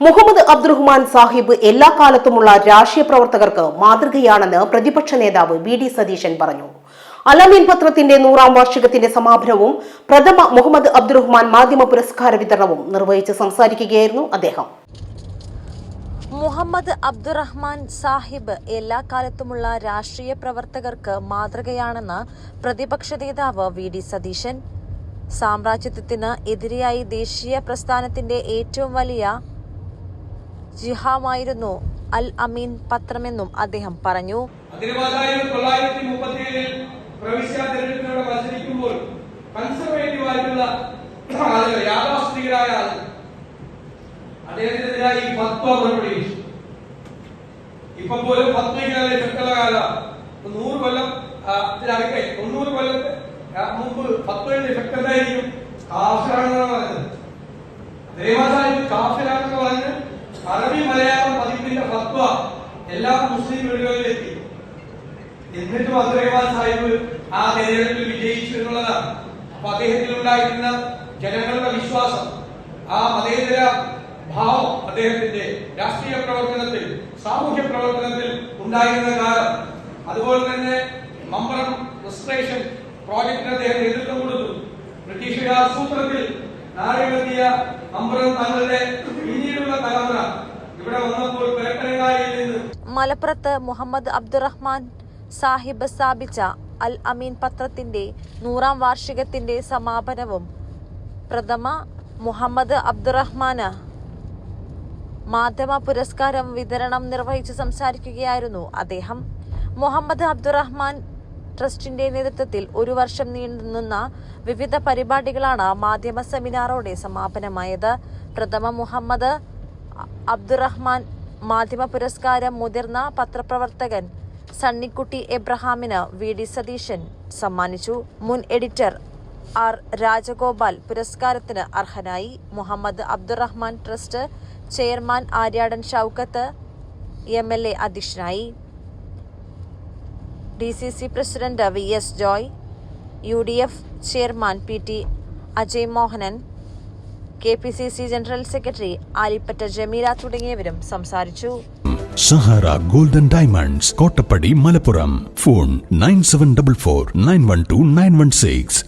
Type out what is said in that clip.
മുഹമ്മദ് അബ്ദുറഹ്മാൻ സാഹിബ് എല്ലാ കാലത്തുമുള്ള രാഷ്ട്രീയ പ്രവർത്തകർക്ക് മാതൃകയാണെന്ന് പ്രതിപക്ഷ നേതാവ് വി ഡി സതീശൻ പറഞ്ഞു. അലമീൻ പത്രത്തിന്റെ നൂറാം വാർഷികത്തിന്റെ സമാപനവും പ്രഥമ മുഹമ്മദ് അബ്ദുറഹ്മാൻ മാധ്യമ പുരസ്കാര വിതരണവും നിർവഹിച്ച് സംസാരിക്കുകയായിരുന്നു അദ്ദേഹം. മുഹമ്മദ് അബ്ദുറഹ്മാൻ സാഹിബ് എല്ലാ കാലത്തുമുള്ള രാഷ്ട്രീയ പ്രവർത്തകർക്ക് മാതൃകയാണെന്ന് പ്രതിപക്ഷ നേതാവ് വി ഡി സതീശൻ. സാമ്രാജ്യത്വത്തിന് എതിരെയായി ദേശീയ പ്രസ്ഥാനത്തിന്റെ ഏറ്റവും വലിയ ജിഹാമായിരുന്നു അൽ അമീൻ പത്രമെന്നും അദ്ദേഹം പറഞ്ഞു. ഇപ്പൊ പോലും കൊല്ലം കൊല്ലത്തെ മുമ്പ് ഫത്വയുടെ പറയുന്നത് അറബി മലയാളം പതിപ്പിന്റെ ഫത്വ എല്ലാ മുസ്ലിം വീടുകളിലെത്തി. എന്നിട്ടും അബ്ദുറഹ്മാൻ സാഹിബ് ആ തെരഞ്ഞെടുപ്പിൽ വിജയിച്ചു എന്നുള്ളതാണ്. അപ്പൊ അദ്ദേഹത്തിൽ ഉണ്ടായിരുന്ന ജനങ്ങളുടെ വിശ്വാസം ആ മതേതര ഭാവം അദ്ദേഹത്തിന്റെ രാഷ്ട്രീയ പ്രവർത്തനത്തിൽ സാമൂഹ്യ പ്രവർത്തനത്തിൽ ഉണ്ടായിരുന്ന കാലം. അതുപോലെ തന്നെ മമ്പറം രജിസ്ട്രേഷൻ പ്രോജക്ടിന് അദ്ദേഹം നേതൃത്വം കൊടുത്തു. ബ്രിട്ടീഷുകാർ സൂത്രത്തിൽ നാടുകെത്തിയ മമ്പറം തങ്ങളുടെ പിന്നീടുള്ള മലപ്പുറത്ത് മുഹമ്മദ് അബ്ദുറഹ്മാൻ സാഹിബ് സ്ഥാപിച്ച അൽ അമീൻ പത്രത്തിന്റെ നൂറാം വാർഷികത്തിന്റെ സമാപനവും പ്രഥമ മുഹമ്മദ് അബ്ദുറഹ്മാന് മാധ്യമ പുരസ്കാരം വിതരണം നിർവഹിച്ച് സംസാരിക്കുകയായിരുന്നു അദ്ദേഹം. മുഹമ്മദ് അബ്ദുറഹ്മാൻ ട്രസ്റ്റിന്റെ നേതൃത്വത്തിൽ ഒരു വർഷം നീണ്ടുനിന്ന വിവിധ പരിപാടികളാണ് മാധ്യമ സെമിനാറോടെ സമാപനമായത്. പ്രഥമ മുഹമ്മദ് അബ്ദുറഹ്മാൻ മാധ്യമ പുരസ്കാരം മുതിർന്ന പത്രപ്രവർത്തകൻ സണ്ണിക്കുട്ടി എബ്രഹാമിന് വി ഡി സതീശൻ സമ്മാനിച്ചു. മുൻ എഡിറ്റർ ആർ രാജഗോപാൽ പുരസ്കാരത്തിന് അർഹനായി. Muhammad Abdurahman trust chairman Aryadan Shoukath M L A അധ്യക്ഷനായി. D C C president V S Joy U D F chairman P T Ajay Mohanan K P C C general secretary Alipatta Jameela തുടങ്ങിയവരും സംസാരിച്ചു. Sahara golden diamonds Kottappadi Malappuram. Phone nine seven double four nine one two nine one six.